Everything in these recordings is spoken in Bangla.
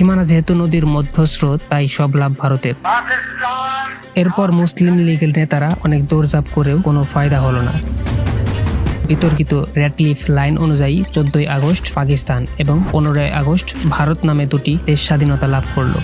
সীমানা যেহেতু নদীর মধ্যস্রোত, তাই সব লাভ ভারতের। এরপর মুসলিম লীগের নেতারা অনেক দৌড়ঝাঁপ করেও কোনো ফায়দা হলো না। বিতর্কিত র্যাডক্লিফ লাইন অনুযায়ী চোদ্দই আগস্ট পাকিস্তান এবং পনেরোই আগস্ট ভারত নামে দুটি দেশ স্বাধীনতা লাভ করল।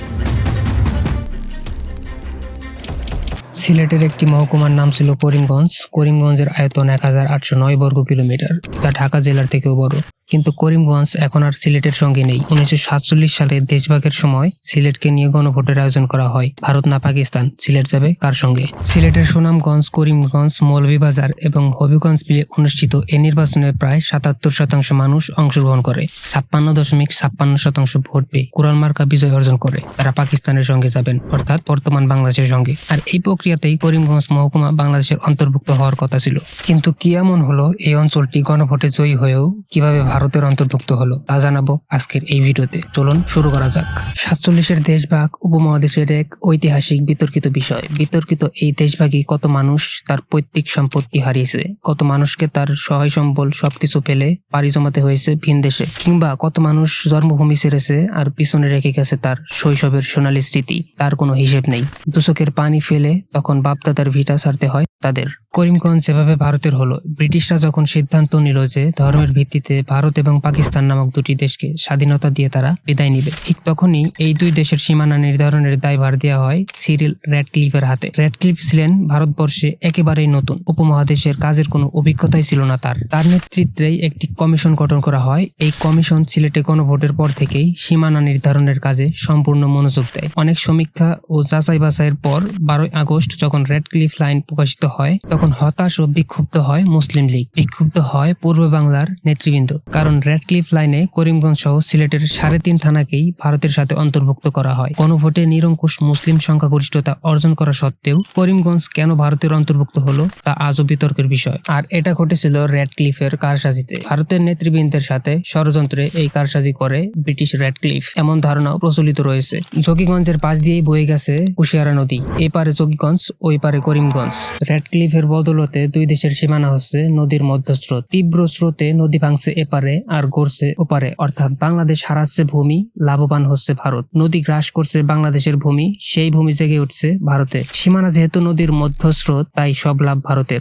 সিলেটের একটি মহকুমার নাম ছিল করিমগঞ্জ। করিমগঞ্জের আয়তন এক হাজার আটশো নয় বর্গ কিলোমিটার, যা ঢাকা জেলার থেকেও বড়। কিন্তু করিমগঞ্জ এখন আর সিলেটের সঙ্গে নেই। উনিশশো সাতচল্লিশ সালে দেশভাগের সময় সিলেটকে নিয়ে গণভোটের আয়োজন করা হয়। ভারত না পাকিস্তান, সিলেট যাবে কার সঙ্গে? সিলেটের সুনামগঞ্জ, করিমগঞ্জ, মৌলভীবাজার এবং হবিগঞ্জ মিলে অনুষ্ঠিত এই নির্বাচনে প্রায় সাতাত্তর শতাংশ মানুষ অংশগ্রহণ করে। ছাপ্পান্ন দশমিক ছাপ্পান্ন শতাংশ ভোট পেয়ে কোরআন মার্কা বিজয় অর্জন করে। তারা পাকিস্তানের সঙ্গে যাবেন, অর্থাৎ বর্তমান বাংলাদেশের সঙ্গে। আর এই প্রক্রিয়াতেই করিমগঞ্জ মহকুমা বাংলাদেশের অন্তর্ভুক্ত হওয়ার কথা ছিল। কিন্তু কি এমন হলো এই অঞ্চলটি গণভোটে জয়ী হয়েও কীভাবে ভারতের অন্তর্ভুক্ত হলো। তা জানাব আজকের এই ভিডিওতে। চলুন শুরু করা যাক। সাতচল্লিশের দেশভাগ উপমহাদেশের এক ঐতিহাসিক বিতর্কিত বিষয়। বিতর্কিত এই দেশভাগই কত মানুষ তার পৈতৃক সম্পত্তি হারিয়েছে, কত মানুষকে তার সহায় সম্বল সবকিছু ফেলে পাড়ি জমাতে হয়েছে ভিন দেশে, কিংবা কত মানুষ জন্মভূমি ছেড়েছে আর পিছনে রেখে গেছে তার শৈশবের সোনালী স্মৃতি, তার কোনো হিসেব নেই। দুচকের পানি ফেলে তখন বাপদাদার ভিটা ছাড়তে হয় তাদের। করিমগঞ্জ যেভাবে ভারতের হলো, ব্রিটিশরা যখন সিদ্ধান্ত নিল যে ধর্মের ভিত্তিতে ভারত এবং পাকিস্তান নামক দুটি দেশকে স্বাধীনতা দিয়ে তারা বিদায় নিবে। ঠিক তখনই এই দুই দেশের সীমানা নির্ধারণের দায়ভার দেওয়া হয় সিরিল র্যাডক্লিফের হাতে। র্যাডক্লিফ ছিলেন ভারতবর্ষে একেবারেই নতুন। উপমহাদেশের কাজের কোনো অভিজ্ঞতাই ছিল না তার। তার নেতৃত্বেই একটি কমিশন গঠন করা হয়। এই কমিশন সিলেটে গণভোটের পর থেকেই সীমানা নির্ধারণের কাজে সম্পূর্ণ মনোযোগ দেয়। অনেক সমীক্ষা ও যাচাই বাছাইয়ের পর বারোই আগস্ট যখন রেডক্লিফ লাইন প্রকাশিত হয়, তখন হতাশ ও বিক্ষুব্ধ হয় মুসলিম লীগ। বিক্ষুব্ধ হয় পূর্ব বাংলার নেতৃবৃন্দ। কারণ রেডক্লিফ লাইনে করিমগঞ্জ সহ সিলেটের সাড়ে তিন থানাকেই ভারতের সাথে অন্তর্ভুক্ত করা হয়। গণভোটে নিরঙ্কুশ মুসলিম সংখ্যাগরিষ্ঠতা অর্জন করা সত্ত্বেও করিমগঞ্জ কেন ভারতের অন্তর্ভুক্ত হলো তা আজও বিতর্কের বিষয়। আর এটা ঘটেছিল রেড ক্লিফের কারসাজিতে। ভারতের নেতৃবৃন্দের সাথে ষড়যন্ত্রে এই কারসাজি করে ব্রিটিশ রেড ক্লিফ এমন ধারণাও প্রচলিত রয়েছে। যোগীগঞ্জের পাশ দিয়েই বয়ে গেছে কুশিয়ারা নদী। এই পারে যোগীগঞ্জ, ওই পারে করিমগঞ্জ। রেড ক্লিফের বদলতে দুই দেশের সীমানা হচ্ছে নদীর মধ্যস্রোত। তীব্র স্রোতে নদী ভাঙছে এপারে আর গড়ছে ওপারে। অর্থাৎ বাংলাদেশ হারাচ্ছে ভূমি, লাভবান হচ্ছে ভারত। নদী গ্রাস করছে বাংলাদেশের ভূমি, সেই ভূমি জেগে উঠছে ভারতে। সীমানা যেহেতু নদীর মধ্যস্রোত, তাই সব লাভ ভারতের।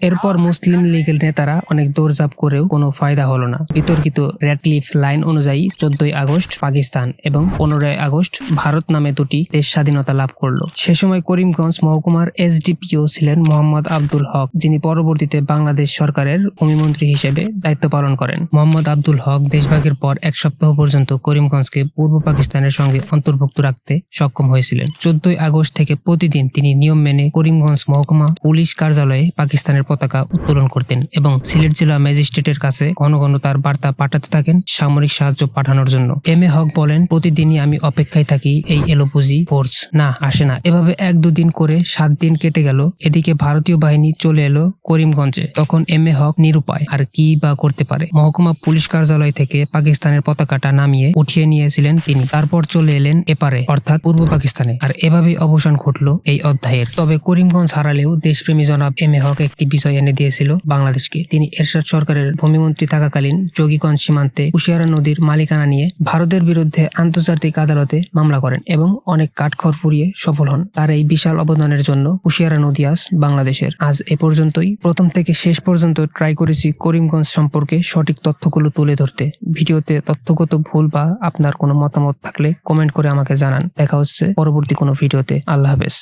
এরপর মুসলিম লীগের নেতারা অনেক দৌড়ঝাঁপ করেও কোনো ফায়দা হলো না। বিতর্কিত র্যাডক্লিফ লাইন অনুযায়ী চোদ্দই আগস্ট পাকিস্তান এবং পনেরোই আগস্ট ভারত নামে দুটি দেশ স্বাধীনতা লাভ করল। সে সময় করিমগঞ্জ মহকুমার এসডিপিও ছিলেন মোহাম্মদ আব্দুল হক, যিনি পরবর্তীতে বাংলাদেশ সরকারের ভূমিমন্ত্রী হিসেবে দায়িত্ব পালন করেন। মোহাম্মদ আব্দুল হক দেশভাগের পর এক সপ্তাহ পর্যন্ত করিমগঞ্জকে পূর্ব পাকিস্তানের সঙ্গে অন্তর্ভুক্ত রাখতে সক্ষম হয়েছিলেন। চোদ্দই আগস্ট থেকে প্রতিদিন তিনি নিয়ম মেনে করিমগঞ্জ মহকুমা পুলিশ কার্যালয়ে পাকিস্তানের পতাকা উত্তোলন করতেন এবং সিলেট জেলা ম্যাজিস্ট্রেটের কাছে ঘন ঘন তার বার্তা পাঠাতে থাকেন সামরিক সাহায্য পাঠানোর জন্য। এম এ হক বলেন, প্রতিদিনই আমি অপেক্ষায় থাকি এই এলোপুজি ফোর্স। না, আসে না। এভাবে এক দুদিন করে সাত দিন কেটে গেল। এদিকে ভারতীয় বাহিনী চলে এলো করিমগঞ্জে। তখন এম এ হক নিরুপায়, আর কি বা করতে পারে? মহকুমা পুলিশ কার্যালয় থেকে পাকিস্তানের পতাকাটা নামিয়ে উঠিয়ে নিয়েছিলেন তিনি। তারপর চলে এলেন এপারে, অর্থাৎ পূর্ব পাকিস্তানে। আর এভাবেই অবসান ঘটলো এই অধ্যায়ের। তবে করিমগঞ্জ হারালেও দেশপ্রেমী জনাব এম এ হক একটি বিষয় এনে দিয়েছিল বাংলাদেশকে। তিনি এরশাদ সরকারের ভূমিমন্ত্রী থাকাকালীন যোগীগঞ্জ সীমান্তে কুশিয়ারা নদীর মালিকানা নিয়ে ভারতের বিরুদ্ধে আন্তর্জাতিক আদালতে মামলা করেন এবং অনেক কাঠখড় পুড়িয়ে সফল হন। তার এই বিশাল অবদানের জন্য কুশিয়ারা নদী আজ বাংলাদেশের। আজ এ পর্যন্তই। প্রথম থেকে শেষ পর্যন্ত ট্রাই করেছি করিমগঞ্জ সম্পর্কে সঠিক তথ্যগুলো তুলে ধরতে। ভিডিওতে তথ্যগত ভুল বা আপনার কোনো মতামত থাকলে কমেন্ট করে আমাকে জানান। দেখা হচ্ছে পরবর্তী কোনো ভিডিওতে। আল্লাহ হাফেজ।